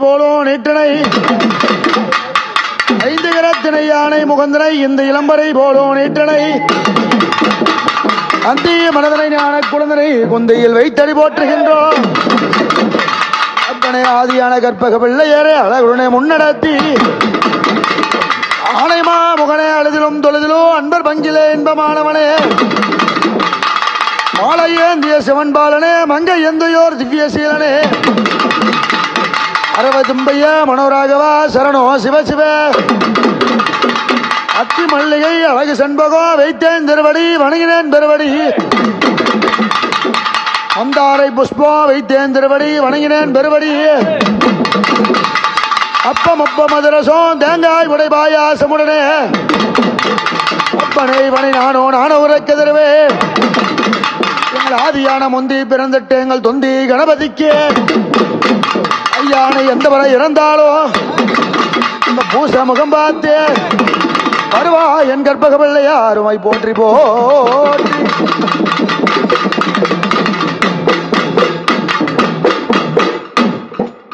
Polo நீட்டனை ஐந்து கரத்தினை யானை முகந்தனை இந்த இளம்பரை போலோ நீட்டனை அந்திய மனதனை ஞான குழந்தனை குந்தையில் வைத்தடி போற்றுகின்றோம். அத்தனை ஆதியான கற்பக பிள்ளையரே அழகுடனே முன்னடத்தி. ஆனைமா முகனே அழுதிலும் தொழுதிலும் அன்பர் பங்கிலே இன்பமானவனே. மாலையேந்திய சிவன் பாலனே மங்கை எந்தையோர் திவ்ய சீலனே. அரவதும்பைய மனோராகவா சரணோ சிவ அத்தி மல்லிகை அழகு செண்பகோ வைத்தேன் திருவடி வணங்கினேன் பெருவடி அந்தாரை புஷ்பம் வைத்தேன் திருவடி வணங்கினேன் பெருவடி அப்பம் அப்பம் மதுரசம் தேங்காய் உடைபாயா சமுடனே. அப்பனை பணி நானோ நானோ உரைக்க தருவே எங்கள் ஆதியான முந்தி பிறந்துட்டு எங்கள் தொந்தி கணபதிக்கு. யானை எந்த வரை இறந்தாலும் இந்த பூச முகம் பார்த்து வருவா என் கற்பக பிள்ளையாருமை போற்றி போற்றி.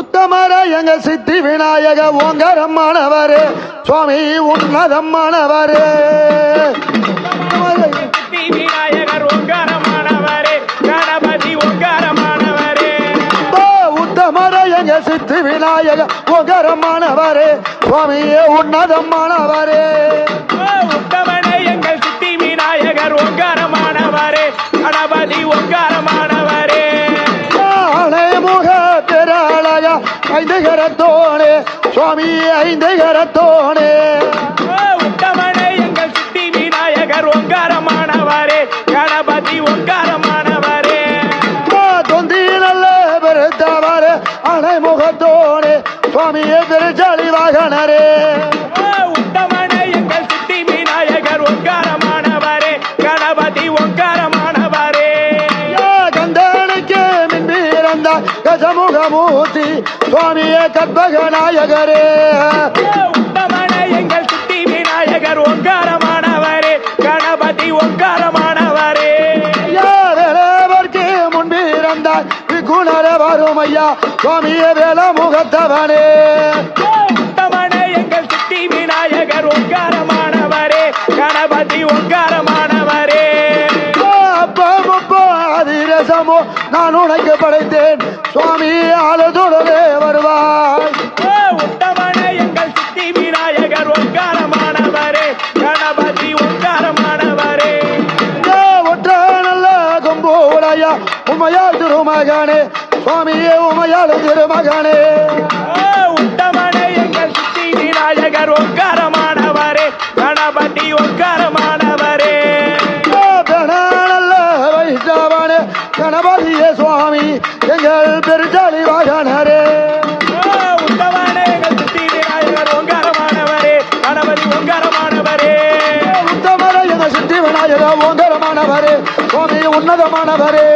உத்தமர எங்க சித்தி விநாயக ஓங்கரம்மானவர் சுவாமி உன்னதம்மானவர். எங்க சித்தி விநாயக? ஓங்கரம்மானவர் சுவாமியே உன்னதம்மானவரே ஓ, உத்தமனே எங்கள் சித்தி விநாயகர் ஓங்காரமானவரே கணபதி ஓங்காரமானவரே ஆனை முக திரளக ஐந்து கரத்தோனே சுவாமி ஐந்து கரத்தோனே உத்தமனே எங்கள் சித்தி விநாயகர் ஓங்காரமானவரே கணபதி ஓங்காரமானவரே ஓ, உத்தமனே எங்கள் சித்தி விநாயகர் ஓங்காரமானவரே கணபதி ஓங்காரமானவரே கந்தனுக்கு மின்பிறந்த கஜமுகமூர்த்தி சுவாமியே கற்பக நாயகரே. உத்தமனே எங்கள் சித்தி விநாயகர் ஓங்காரமானவரே கணபதி முன்பிறந்த குணர வரும் ஐயா சுவாமியே வேல முகத்தவனே அப்பம் அப்போ அதிரசமோ நான் உனக்கு படைத்தேன். சுவாமி ஆளுதுடனே வருவாய். உத்தமனே எங்கள் சித்தி விநாயகர் ஓங்காரமானவரே. கணபதி ஓங்காரமானவரே. ஏ ஒற்ற நல்ல கொம்பு உடைய உமையாள் திருமகனே. சுவாமியே உமையாள் திருமகனே. உத்தமனே எங்கள் சித்தி விநாயகர் ஓங்காரமானவரே பெண நல்ல வைஷ்ணவனே கணபதியே சுவாமி எங்கள் பெருச்சாலி வாகனரே ஓ, உத்தமனே எங்கள் சித்தி விநாயகர் ஓங்காரமானவரே கணபதி ஓங்காரமானவரே. உத்தமர எங்க சித்தி விநாயக ஓங்கரமானவரே சுவாமி உன்னதமானவரே.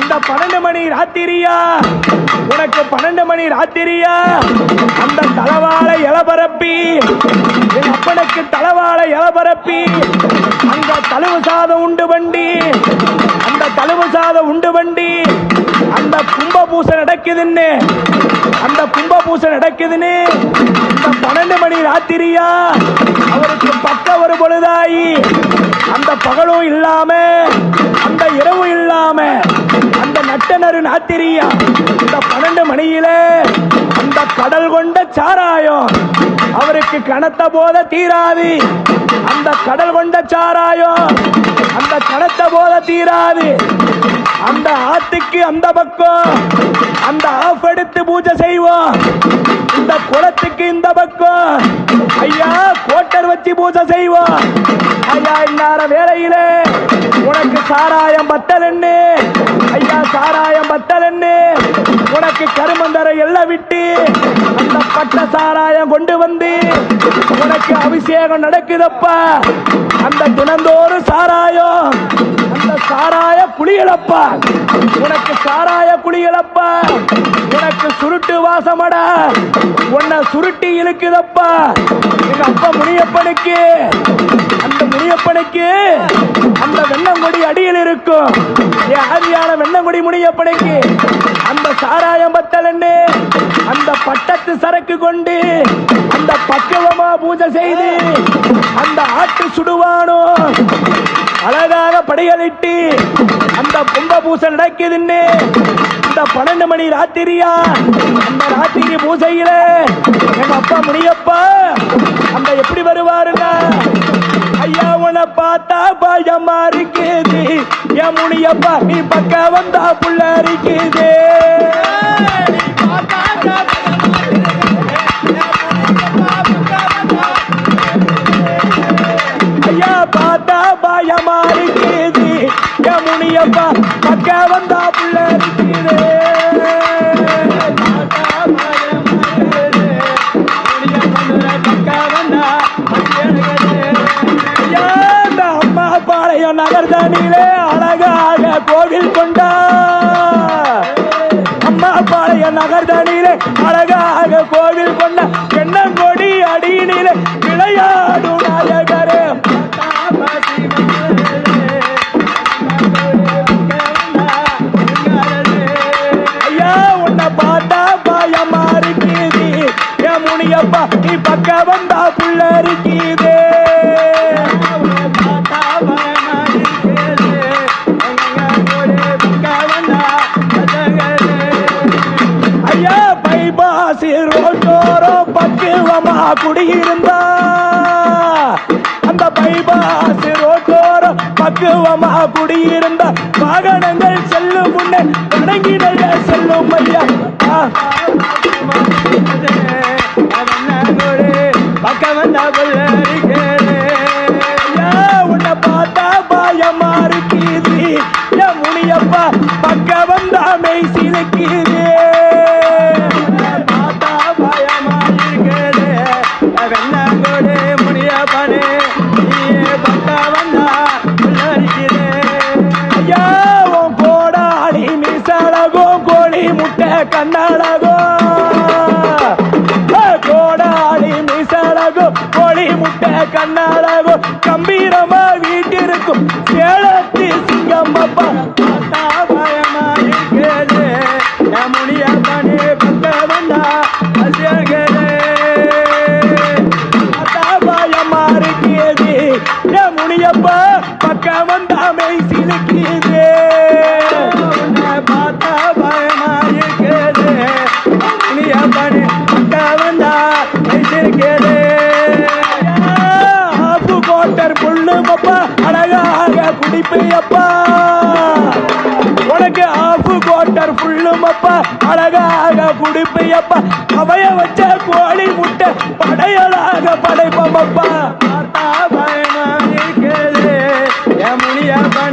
இந்த பன்னெண்டு மணி ராத்திரியா? உனக்கு பன்னெண்டு மணி ராத்திரியா? அந்த தளவாழை இளபரப்பி என் அப்பனுக்கு தளவாழை இளபரப்பி அந்த தழுவு சாதம் உண்டு வண்டி. அந்த தழுவு சாதம் உண்டு வண்டி. அந்த கும்ப பூசை நடக்குதுன்னு அந்த கும்ப பூசை நடக்குதுன்னு இந்த பன்னெண்டு மணி ராத்திரியா? அவருக்கு பக்க ஒரு பொழுதாயி அந்த பகலும் இல்லாம அந்த இரவு இல்லாம அந்த நட்டனரு நாத்திரியா இந்த பன்னெண்டு மணியில அந்த கடல் கொண்ட சாராயம் அவருக்கு கனத்த போத தீராது அந்த கடல் கொண்ட சாராயம் அந்த கனத்த போத தீராது அந்த ஆத்துக்கு அந்த பக்கம் அந்த ஆஃப் எடுத்து பூஜை செய்வோம். இந்த குளத்துக்கு இந்த பக்கம். ஐயா கோட்டர் வச்சு பூஜை செய்வோம் ஐயா இன்னார வேலையிலே உனக்கு சாராயம் பத்தலன்னு. ஐயா சாராயம் பத்தலன்னு. உனக்கு கருமந்தர எல்லாம் விட்டு அந்த பட்ட சாராயம் கொண்டு வந்து உனக்கு அபிஷேகம் நடக்குதப்பா. அந்த தினந்தோறும் சாராயம் அந்த சாராய குளியலப்பா உனக்கு சாராய குளியலப்பா உனக்கு சுருட்டு வாசமடா. உன்னை சுருட்டி இழுக்குதப்பா. எங்க அப்பா முனியப்பனுக்கு அந்த முனியப்பனுக்கு அந்த வெண்ணங்குடி அடியில் இருக்கும். என் ஆதியான வெண்ணங்குடி முனியப்பனுக்கு. அந்த சாராயம் பத்தலன்னு அந்த பட்டத்து சரக்கு கொண்டு அந்த பக்குவமா பூஜை செய்து அந்த ஆட்டு சுடுவானோ? அழகாக படையலிட்டு அந்த பொங்க பூசை நடக்குதுன்னு. அந்த பன்னெண்டு மணி ராத்திரியா? அந்த ராத்திரி பூசையில எங்க அப்பா முனியப்பா அந்த எப்படி வருவாருங்க? ஐயா உன பார்த்தா பயமா இருக்குது. என் முனியப்பா நீ பக்க வந்தா புள்ள இருக்குது பயமா இருக்குது என் முனியப்பா பக்க வந்தா புள்ள இருக்குது நகர்தானிலே அழகாக கோவில் கொண்டா. அம்மா பாளைய நகர்தானிலே அழகாக கோவில் கொண்ட. என் நீ பக்க வந்தா புள்ள இருக்கீதே ஐயா பைபாசி ரோட்டோரோ பக்குவமா குடியிருந்தா. அந்த பைபாசி ரோட்டோரோ பக்குவமா குடியிருந்த. வாகனங்கள் செல்லும் முன்னே வணங்கிடைய செல்லும் ஐயா. உன்னை பார்த்தா பயமா இருக்குது என் முனியப்பா பக்க வந்தா மெய் முட்டை கம்பீரமா அழகாக உனக்கு ஆப்பு கோட்டர் புள்ளுமப்பா அழகாக குடிப்பையப்பா. அவைய வச்ச கோழி முட்டை படையலாக படைப்பம் அப்பா பயமா முனியப்பா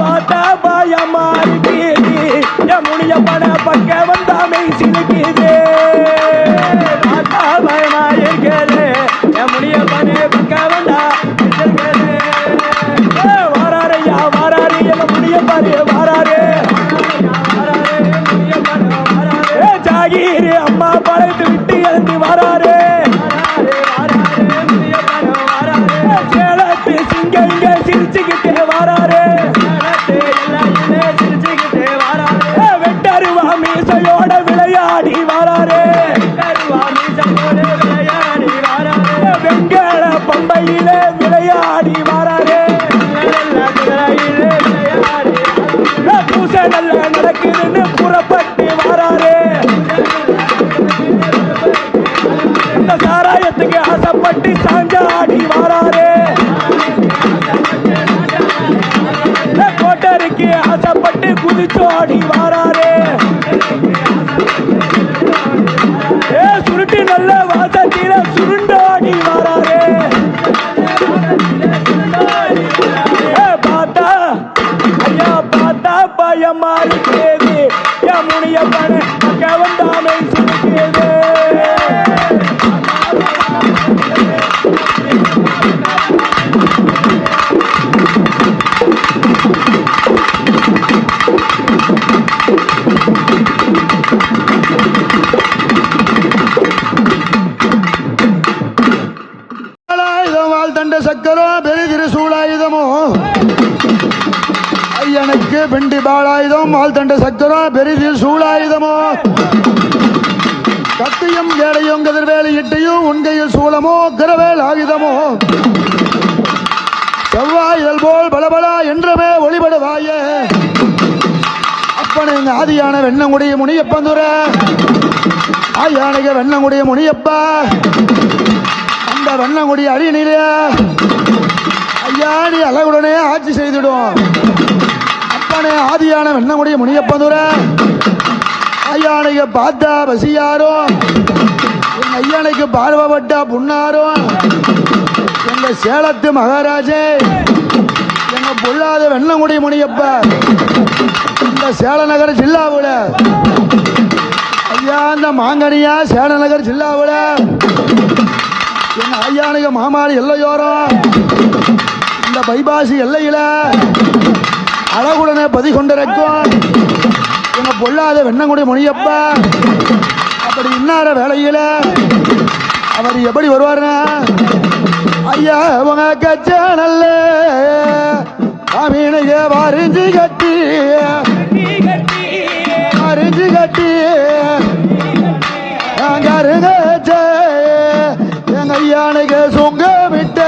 பார்த்தா ஆசைப்பட்டு குதிச்சோடி பிண்டி பாலாயுதம் வாழ் சக்தரா பெரிது சூழாயுதமோ கத்தியும் ஏழையும் கதிர்வேலி இட்டையும் உண்கையில் சூளமோ கிரவேல் ஆயுதமோ? செவ்வாயுதல் போல் பலபலா என்றமே ஒளிபடுவாய? அப்பனை ஆதியான வெண்ணங்குடிய முனியப்பந்துர ஆயானிக வெண்ணங்குடிய முனியப்பா. அந்த வெண்ணங்குடி அடிநிலைய ஐயா நீ அழகுடனே ஆட்சி செய்திடும். அப்பனே ஆதியான வெண்ணமுடைய முனியப்பந்துர ஐயானைக்கு பார்த்தா பசியாரும் என் ஐயானைக்கு பார்வப்பட்டா புண்ணாரும் எங்க சேலத்து மகாராஜே எங்க பொல்லாத வெண்ணங்குடி முனியப்ப இந்த சேலநகர் ஜில்லாவுல. ஐயா இந்த மாங்கனியா சேலநகர் ஜில்லாவுல. என் ஐயானுக்கு மாமாளி எல்லையோரம். இந்த பைபாசி எல்லையில அழகுடனே பதி கொண்டிருக்கும் எங்க பொல்லாத வெண்ணங்குடி முனியப்பா அப்படி இன்னார வேலையில அவர் எப்படி வருவாருன்னா ஐயா உங்க கச்சானல்ல சாமீனுக்கு வரிஞ்சு கட்டி வரிஞ்சு கட்டி கருங்க எங்க ஐயானுக்கு சுங்க விட்டு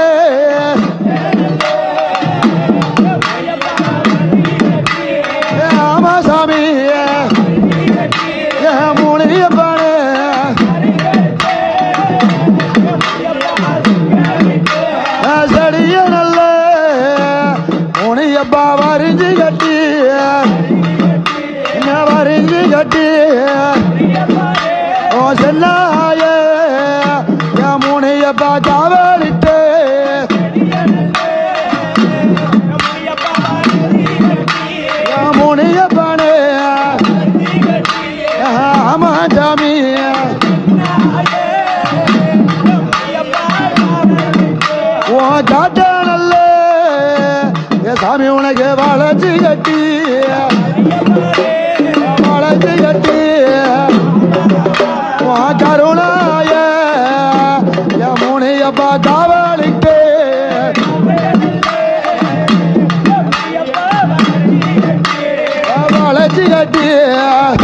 dear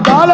முனியப்பா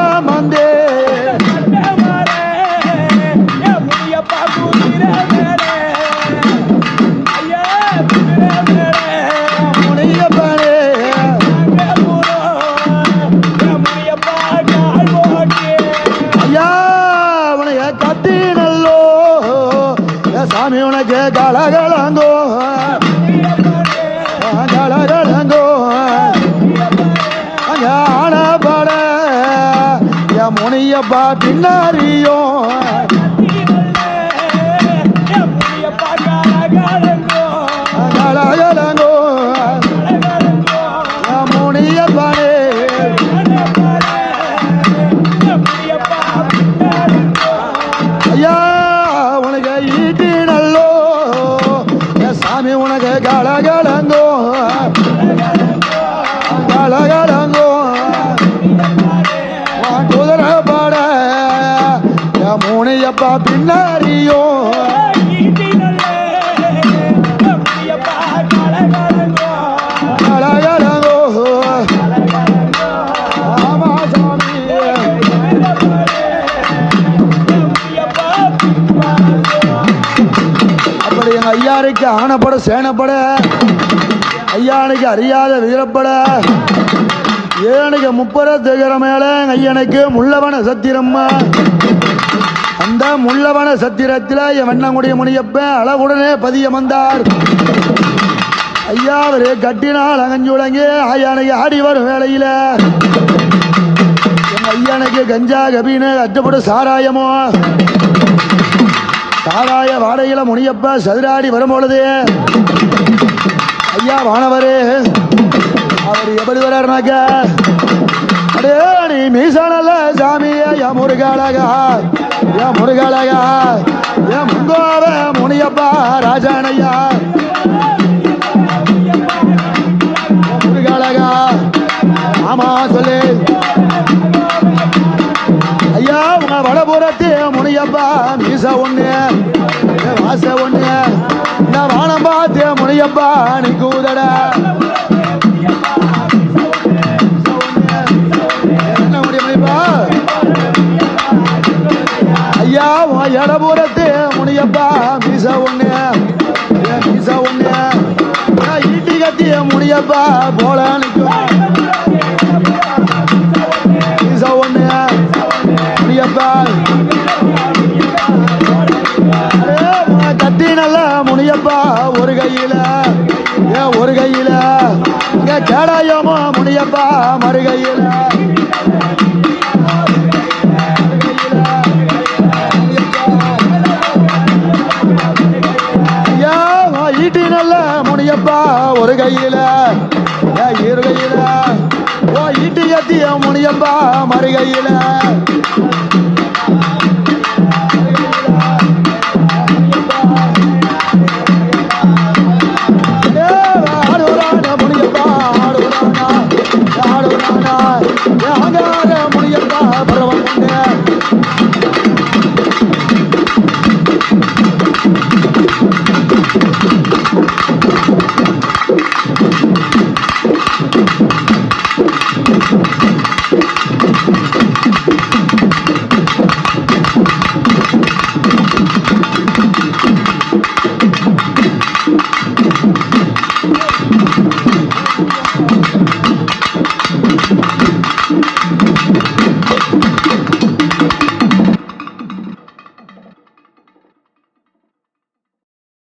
அன்னைக்கு ஆனப்பட சேனப்பட ஐயானுக்கு அறியாத வீரப்பட ஏனுக்கு முப்பர திகர மேல ஐயனுக்கு முள்ளவன சத்திரம்மா. அந்த முள்ளவன சத்திரத்தில் என் வெண்ணங்குடிய முனியப்பன் அழகுடனே பதிய வந்தார் ஐயா அவரு கட்டினால் அகஞ்சுடங்கி ஐயானுக்கு ஆடி வரும் வேலையில் எங்க ஐயானுக்கு கஞ்சா கபீனு அட்டப்படு சாராயமோ. தாராய வாடகையில முனியப்ப சதுராடி வரும்பொழுது. ஐயா வானவரே அவர் எப்படி வர்றாருனாக்க? அடே நீ மீசானல்ல சாமிய யா முருகாலகா யா முருகாலகா யா முங்கோவ முனியப்பா ராஜானையா. முருகாலகா ஆமா சொல்லு. உங்க வடபுறத்து முனியப்பா மீச ஒண்ணு ஏ வாச ஒண்ணு. நான் வானம் பார்த்து முனியப்பா நீ கூதட என்ன முடியுமா ஐயா உன் இடபுறத்து முனியப்பா மீச ஒண்ணு ஏ மீச ஒண்ணு. நான் ஈட்டி கட்டிய முனியப்பா போல இங்க முனியப்பா மறுகையில்.